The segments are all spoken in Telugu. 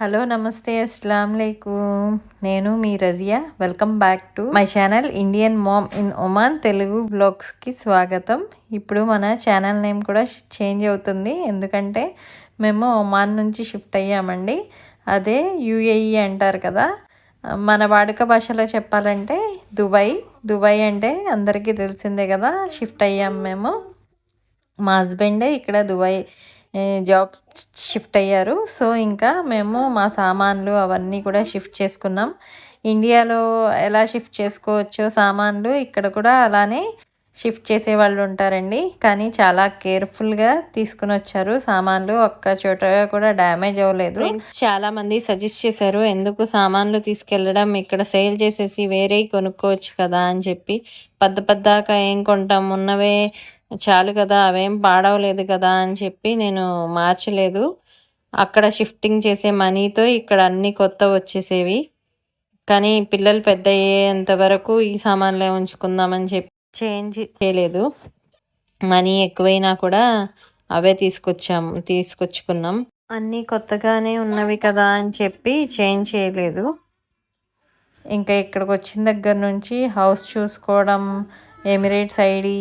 హలో నమస్తే అస్సలం నేను మీ Razia. Welcome back to my channel Indian mom in Oman Telugu బ్లాగ్స్కి స్వాగతం. ఇప్పుడు మన ఛానల్ నేమ్ కూడా చేంజ్ అవుతుంది. ఎందుకంటే మేము ఒమాన్ నుంచి షిఫ్ట్ అయ్యామండి. అదే యుఏఈ అంటారు కదా. మన వాడుక భాషలో చెప్పాలంటే దుబాయ్. దుబాయ్ అంటే అందరికీ తెలిసిందే కదా షిఫ్ట్ అయ్యాము మేము. మా హస్బెండే ఇక్కడ దుబాయ్ జాబ్ షిఫ్ట్ అయ్యారు. సో ఇంకా మేము మా సామాన్లు అవన్నీ కూడా షిఫ్ట్ చేసుకున్నాం. ఇండియాలో ఎలా షిఫ్ట్ చేసుకోవచ్చో సామాన్లు ఇక్కడ కూడా అలానే షిఫ్ట్ చేసే వాళ్ళు ఉంటారండి. కానీ చాలా కేర్ఫుల్గా తీసుకుని వచ్చారు. సామాన్లు ఒక్క చోట కూడా డ్యామేజ్ అవ్వలేదు. చాలా మంది సజెస్ట్ చేశారు ఎందుకు సామాన్లు తీసుకెళ్ళడం? ఇక్కడ సేల్ చేసేసి వేరే కొనుక్కోవచ్చు కదా అని చెప్పి. పెద్ద పెద్దాక ఏం కొంటాం? ఉన్నవే చాలు కదా అవేం పాడవలేదు కదా అని చెప్పి నేను మార్చలేదు. అక్కడ షిఫ్టింగ్ చేసే మనీతో ఇక్కడ అన్ని కొత్త వచ్చేసేవి. కానీ పిల్లలు పెద్ద అయ్యేంత వరకు ఈ సామాన్లే ఉంచుకుందామని చెప్పి చేంజ్ చేయలేదు. మనీ ఎక్కువైనా కూడా అవే తీసుకొచ్చాము తీసుకొచ్చుకున్నాం. అన్నీ కొత్తగానే ఉన్నవి కదా అని చెప్పి చేంజ్ చేయలేదు. ఇంకా ఇక్కడికి వచ్చిన దగ్గర నుంచి హౌస్ చూసుకోవడం ఎమిరేట్స్ ఐడి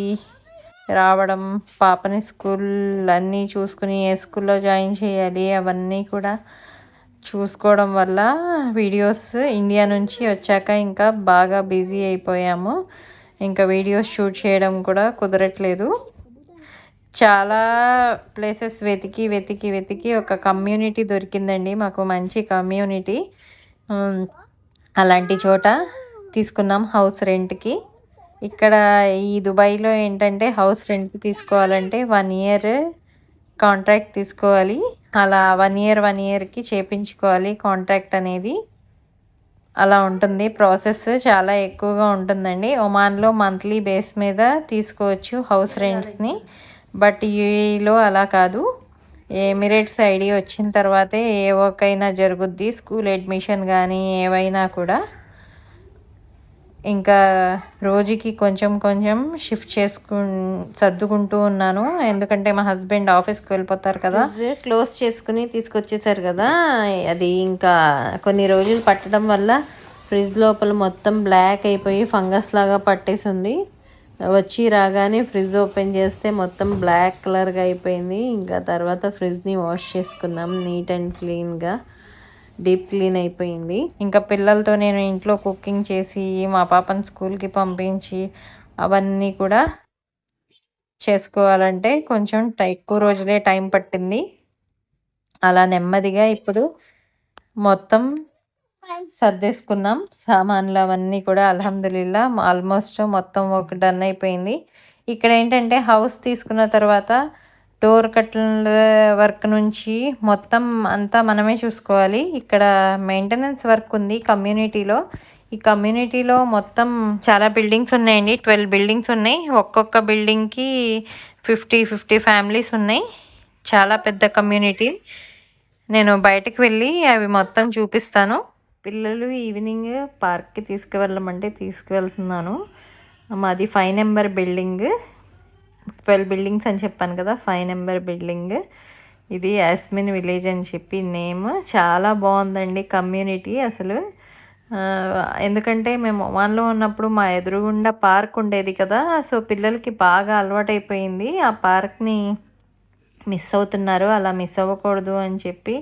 రావడం పాపని స్కూల్ అన్నీ చూసుకుని ఏ స్కూల్లో జాయిన్ చేయాలి అవన్నీ కూడా చూసుకోవడం వల్ల వీడియోస్ ఇండియా నుంచి వచ్చాక ఇంకా బాగా బిజీ అయిపోయాము. ఇంకా వీడియోస్ షూట్ చేయడం కూడా కుదరట్లేదు. చాలా ప్లేసెస్ వెతికి వెతికి వెతికి ఒక కమ్యూనిటీ దొరికిందండి. మాకు మంచి కమ్యూనిటీ. అలాంటి చోట తీసుకున్నాం హౌస్ రెంట్కి. ఇక్కడ ఈ దుబాయ్లో ఏంటంటే హౌస్ రెంట్కి తీసుకోవాలంటే వన్ ఇయర్ కాంట్రాక్ట్ తీసుకోవాలి. అలా వన్ ఇయర్ వన్ ఇయర్కి చేపించుకోవాలి కాంట్రాక్ట్ అనేది. అలా ఉంటుంది. ప్రాసెస్ చాలా ఎక్కువగా ఉంటుందండి. ఒమాన్లో మంత్లీ బేస్ మీద తీసుకోవచ్చు హౌస్ రెంట్స్ని. బట్ యూఏలో అలా కాదు. ఎమిరేట్స్ ఐడి వచ్చిన తర్వాతే ఏ ఒక్కైనా జరుగుద్ది. స్కూల్ అడ్మిషన్ కానీ ఏవైనా కూడా. ఇంకా రోజుకి కొంచెం కొంచెం షిఫ్ట్ చేసుకు సర్దుకుంటూ ఉన్నాను. ఎందుకంటే మా హస్బెండ్ ఆఫీస్కి వెళ్ళిపోతారు కదా. క్లోజ్ చేసుకుని తీసుకొచ్చేసారు కదా. అది ఇంకా కొన్ని రోజులు పట్టడం వల్ల ఫ్రిడ్జ్ లోపల మొత్తం బ్లాక్ అయిపోయి ఫంగస్ లాగా పట్టేసింది. వచ్చి రాగానే ఫ్రిడ్జ్ ఓపెన్ చేస్తే మొత్తం బ్లాక్ కలర్గా అయిపోయింది. ఇంకా తర్వాత ఫ్రిడ్జ్ని వాష్ చేసుకున్నాం నీట్ అండ్ క్లీన్గా డీప్ క్లీన్ అయిపోయింది. ఇంకా పిల్లలతో నేను ఇంట్లో కుకింగ్ చేసి మా పాపని స్కూల్కి పంపించి అవన్నీ కూడా చేసుకోవాలంటే కొంచెం ఎక్కువ రోజులే టైం పట్టింది. అలా నెమ్మదిగా ఇప్పుడు మొత్తం సర్దేసుకున్నాం. సామాన్లు అవన్నీ కూడా అల్హమ్దుల్లా ఆల్మోస్ట్ మొత్తం ఒక డన్ అయిపోయింది. ఇక్కడ ఏంటంటే హౌస్ తీసుకున్న తర్వాత డోర్ కట్ల వర్క్ నుంచి మొత్తం అంతా మనమే చూసుకోవాలి. ఇక్కడ మెయింటెనెన్స్ వర్క్ ఉంది కమ్యూనిటీలో ఈ కమ్యూనిటీలో మొత్తం చాలా బిల్డింగ్స్ ఉన్నాయండి. ట్వెల్వ్ బిల్డింగ్స్ ఉన్నాయి. ఒక్కొక్క బిల్డింగ్కి ఫిఫ్టీ ఫిఫ్టీ ఫ్యామిలీస్ ఉన్నాయి. చాలా పెద్ద కమ్యూనిటీ నేను బయటకు వెళ్ళి అవి మొత్తం చూపిస్తాను. పిల్లలు ఈవినింగ్ పార్క్కి తీసుకువెళ్ళమంటే తీసుకువెళ్తున్నాను. మాది five number building twelve buildings అని చెప్పాను కదా ఫైవ్ నెంబర్ బిల్డింగ్. ఇది యాస్మిన్ విలేజ్ అని చెప్పి నేమ్. చాలా బాగుందండి కమ్యూనిటీ అసలు. ఎందుకంటే మేము ఒమాన్లో ఉన్నప్పుడు మా ఎదురుగుండా పార్క్ ఉండేది కదా సో పిల్లలకి బాగా అలవాటైపోయింది. ఆ పార్క్ని మిస్ అవుతున్నారు అలా మిస్ అవ్వకూడదు అని చెప్పి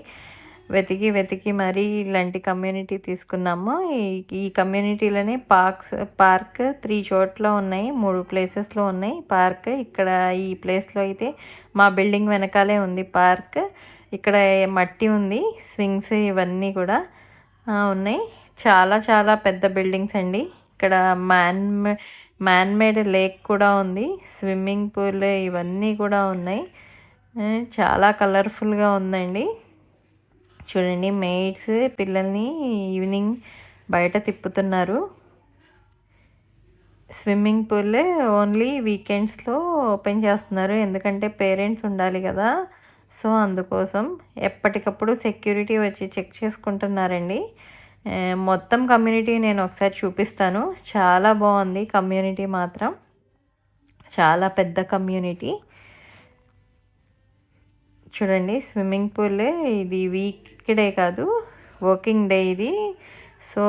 వెతికి వెతికి మరీ ఇలాంటి కమ్యూనిటీ తీసుకున్నాము. ఈ ఈ కమ్యూనిటీలోనే పార్క్స్ పార్క్ త్రీ చోట్ల ఉన్నాయి మూడు ప్లేసెస్లో ఉన్నాయి. పార్క్ ఇక్కడ ఈ ప్లేస్లో అయితే మా బిల్డింగ్ వెనకాలే ఉంది పార్క్. ఇక్కడ మట్టి ఉంది స్వింగ్స్ ఇవన్నీ కూడా ఉన్నాయి. చాలా చాలా పెద్ద బిల్డింగ్స్ అండి. ఇక్కడ మ్యాన్ మ్యాన్ మేడ్ లేక్ కూడా ఉంది స్విమ్మింగ్ పూల్ ఇవన్నీ కూడా ఉన్నాయి. చాలా కలర్ఫుల్గా ఉందండి. చూడండి మెయిడ్స్ పిల్లల్ని ఈవినింగ్ బయట తిప్పుతున్నారు. స్విమ్మింగ్ పూల్ ఓన్లీ వీకెండ్స్లో ఓపెన్ చేస్తున్నారు. ఎందుకంటే పేరెంట్స్ ఉండాలి కదా. సో అందుకోసం ఎప్పటికప్పుడు సెక్యూరిటీ వచ్చి చెక్ చేసుకుంటున్నారండి. మొత్తం కమ్యూనిటీ నేను ఒకసారి చూపిస్తాను. చాలా బాగుంది కమ్యూనిటీ మాత్రం. చాలా పెద్ద కమ్యూనిటీ. చూడండి స్విమ్మింగ్ పూల్ ఇది వీక్ డే కాదు వర్కింగ్ డే ఇది. సో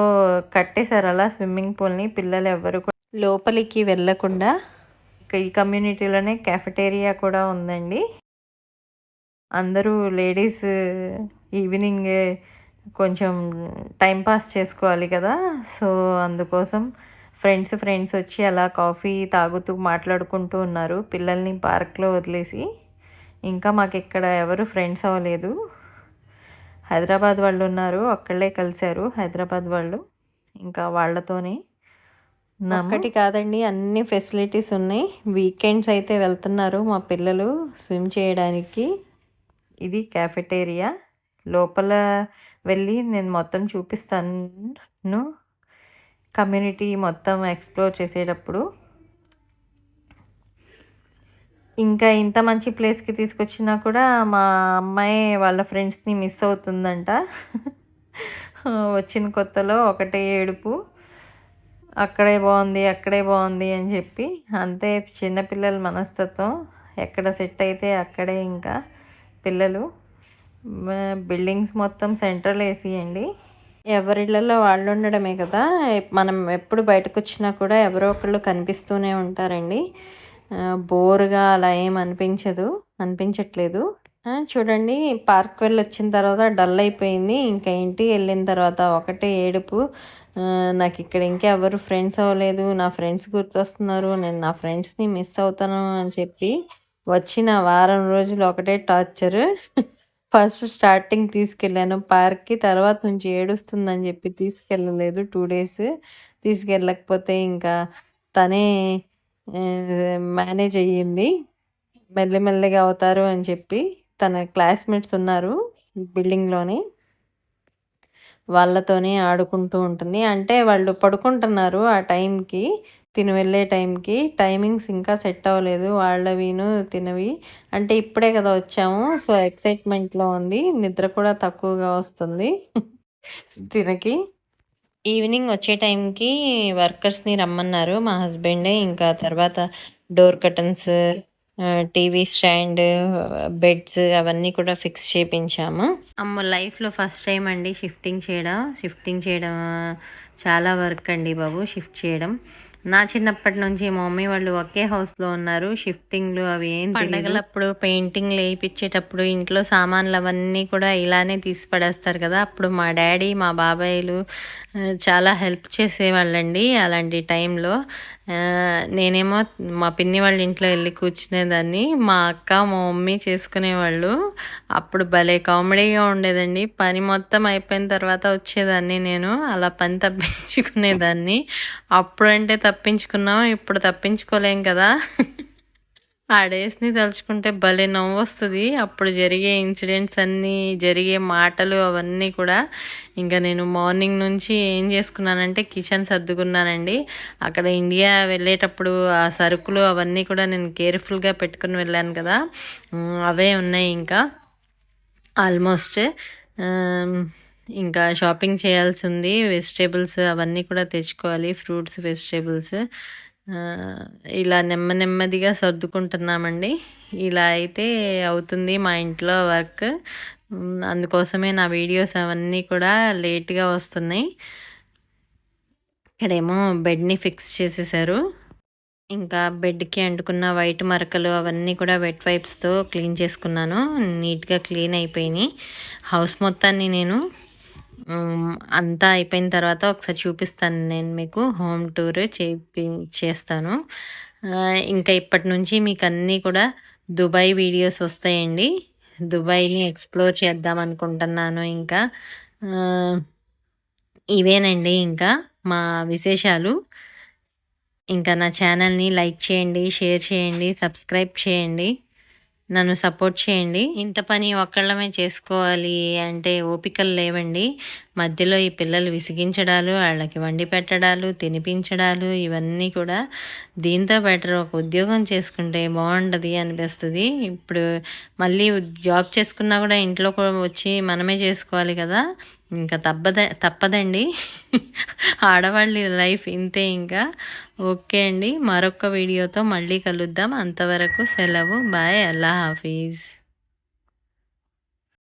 కట్టేశారు అలా స్విమ్మింగ్ పూల్ని పిల్లలు ఎవ్వరు లోపలికి వెళ్ళకుండా. ఈ కమ్యూనిటీలోనే క్యాఫెటేరియా కూడా ఉందండి. అందరూ లేడీస్ ఈవినింగ్ కొంచెం టైం పాస్ చేసుకోవాలి కదా. సో అందుకోసం ఫ్రెండ్స్ ఫ్రెండ్స్ వచ్చి అలా కాఫీ తాగుతూ మాట్లాడుకుంటూ ఉన్నారు. పిల్లల్ని పార్క్లో వదిలేసి. ఇంకా మాకు ఇక్కడ ఎవరు ఫ్రెండ్స్ అవ్వలేదు. హైదరాబాద్ వాళ్ళు ఉన్నారు అక్కడే కలిశారు హైదరాబాద్ వాళ్ళు. ఇంకా వాళ్ళతోనే ఒక్కటి కాదండి అన్ని ఫెసిలిటీస్ ఉన్నాయి. వీకెండ్స్ అయితే వెళ్తున్నారు మా పిల్లలు స్విమ్ చేయడానికి. ఇది క్యాఫెటేరియా లోపల వెళ్ళి నేను మొత్తం చూపిస్తాను. కమ్యూనిటీ మొత్తం ఎక్స్ప్లోర్ చేసేటప్పుడు ఇంకా ఇంత మంచి ప్లేస్కి తీసుకొచ్చినా కూడా మా అమ్మాయి వాళ్ళ ఫ్రెండ్స్ని మిస్ అవుతుందంట. వచ్చిన కొత్తలో ఒకటే ఏడుపు. అక్కడే బాగుంది అక్కడే బాగుంది అని చెప్పి. అంతే చిన్నపిల్లల మనస్తత్వం. ఎక్కడ సెట్ అయితే అక్కడే ఇంకా పిల్లలు. బిల్డింగ్స్ మొత్తం సెంట్రల్ ఏసీ ఎవరిళ్ళలో ఎవరిళ్ళల్లో వాళ్ళు ఉండడమే కదా. మనం ఎప్పుడు బయటకు వచ్చినా కూడా ఎవరో ఒకళ్ళు కనిపిస్తూనే ఉంటారండి. బోర్గా అలా ఏం అనిపించదు అనిపించట్లేదు. చూడండి పార్క్ వెళ్ళి వచ్చిన తర్వాత డల్ అయిపోయింది. ఇంకా ఇంటికి వెళ్ళిన తర్వాత ఒకటే ఏడుపు. నాకు ఇక్కడ ఇంకా ఎవరు ఫ్రెండ్స్ అవ్వలేదు. నా ఫ్రెండ్స్ గుర్తొస్తున్నారు. నేను నా ఫ్రెండ్స్ని మిస్ అవుతాను అని చెప్పి వచ్చిన వారం రోజులు ఒకటే టార్చర్ ఫస్ట్ స్టార్టింగ్ తీసుకెళ్ళాను పార్క్కి తర్వాత నుంచి ఏడుస్తుందని చెప్పి తీసుకెళ్ళలేదు. టూ డేస్ తీసుకెళ్ళకపోతే ఇంకా తనే మేనేజ్ అయ్యింది. మెల్లిమెల్లిగా అవుతారు అని చెప్పి తన క్లాస్మేట్స్ ఉన్నారు బిల్డింగ్లోనే. వాళ్ళతోనే ఆడుకుంటూ ఉంటుంది. అంటే వాళ్ళు పడుకుంటున్నారు ఆ టైంకి తిని వెళ్ళే టైంకి. టైమింగ్స్ ఇంకా సెట్ అవ్వలేదు. వాళ్ళవిను తినవి. అంటే ఇప్పుడే కదా వచ్చాము. సో ఎక్సైట్మెంట్లో ఉంది. నిద్ర కూడా తక్కువగా వస్తుంది. తినకి. ఈవినింగ్ వచ్చే టైంకి వర్కర్స్ని రమ్మన్నారు. మా హస్బెండే ఇంకా తర్వాత door curtains TV stand beds అవన్నీ కూడా ఫిక్స్ చేయించాము అమ్మ లైఫ్లో ఫస్ట్ టైం అండి షిఫ్టింగ్ చేయడం. షిఫ్టింగ్ చేయడం చాలా వర్క్ అండి బాబు షిఫ్ట్ చేయడం. నా చిన్నప్పటి నుంచి మా మమ్మీ వాళ్ళు ఒకే హౌస్లో ఉన్నారు. షిఫ్టింగ్లు అవి ఏం పండగలప్పుడు పెయింటింగ్ వేయించేటప్పుడు ఇంట్లో సామాన్లు అవన్నీ కూడా ఇలానే తీసి పడేస్తారు కదా. అప్పుడు మా డాడీ మా బాబాయ్లు చాలా హెల్ప్ చేసేవాళ్ళండి అలాంటి టైంలో. నేనేమో మా పిన్ని వాళ్ళ ఇంట్లో వెళ్ళి కూర్చునేదాన్ని. మా అక్క మా మమ్మీ చేసుకునేవాళ్ళు. అప్పుడు భలే కామెడీగా ఉండేదండి. పని మొత్తం అయిపోయిన తర్వాత వచ్చేదాన్ని నేను. అలా పని తప్పించుకునేదాన్ని. అప్పుడంటే తప్పించుకున్నాం ఇప్పుడు తప్పించుకోలేం కదా. ఆ డేస్ని తలుచుకుంటే భలే నవ్వు వస్తుంది. అప్పుడు జరిగే ఇన్సిడెంట్స్ అన్నీ జరిగే మాటలు అవన్నీ కూడా ఇంకా నేను మార్నింగ్ నుంచి ఏం చేసుకున్నానంటే కిచెన్ సర్దుకున్నానండి. అక్కడ ఇండియా వెళ్ళేటప్పుడు ఆ సరుకులు అవన్నీ కూడా నేను కేర్ఫుల్గా పెట్టుకుని వెళ్ళాను కదా. అవే ఉన్నాయి ఇంకా. ఆల్మోస్ట్ ఇంకా షాపింగ్ చేయాల్సి ఉంది వెజిటేబుల్స్ అవన్నీ కూడా తెచ్చుకోవాలి ఫ్రూట్స్ వెజిటేబుల్స్. ఇలా నెమ్మ నెమ్మదిగా సర్దుకుంటున్నామండి. ఇలా అయితే అవుతుంది మా ఇంట్లో వర్క్. అందుకోసమే నా వీడియోస్ అవన్నీ కూడా లేట్గా వస్తున్నాయి. ఇక్కడేమో బెడ్ని ఫిక్స్ చేసేసారు. ఇంకా బెడ్కి అంటుకున్న వైట్ మరకలు అవన్నీ కూడా వెట్ వైప్స్తో క్లీన్ చేసుకున్నాను. నీట్గా క్లీన్ అయిపోయినాయి. హౌస్ మొత్తాన్ని నేను అంతా అయిపోయిన తర్వాత ఒకసారి చూపిస్తాను నేను మీకు. హోమ్ టూర్ చేపి చేస్తాను. ఇంకా ఇప్పటి నుంచి మీకు అన్నీ కూడా దుబాయ్ వీడియోస్ వస్తాయండి. దుబాయ్ని ఎక్స్ప్లోర్ చేద్దాం అనుకుంటున్నాను ఇంకా. ఇవేనండి ఇంకా మా విశేషాలు. ఇంకా నా ఛానల్ని లైక్ చేయండి షేర్ చేయండి సబ్స్క్రైబ్ చేయండి. నన్ను సపోర్ట్ చేయండి. ఇంత పని ఒక్కళ్ళమే చేసుకోవాలి అంటే ఓపికలు లేవండి. మధ్యలో ఈ పిల్లలు విసిగించడాలు వాళ్ళకి వండి పెట్టడాలు తినిపించడాలు ఇవన్నీ కూడా దీంతో బెటర్ ఒక ఉద్యోగం చేసుకుంటే బాగుంటుంది అనిపిస్తుంది. ఇప్పుడు మళ్ళీ జాబ్ చేసుకున్నా కూడా ఇంట్లో కూడా వచ్చి మనమే చేసుకోవాలి కదా. ఇంకా తప్పద తప్పదండి. ఆడవాళ్ళ లైఫ్ ఇంతే ఇంకా. ఓకే అండి. మరొక వీడియోతో మళ్ళీ కలుద్దాం. అంతవరకు సెలవు. బాయ్. అల్లా హాఫీజ్.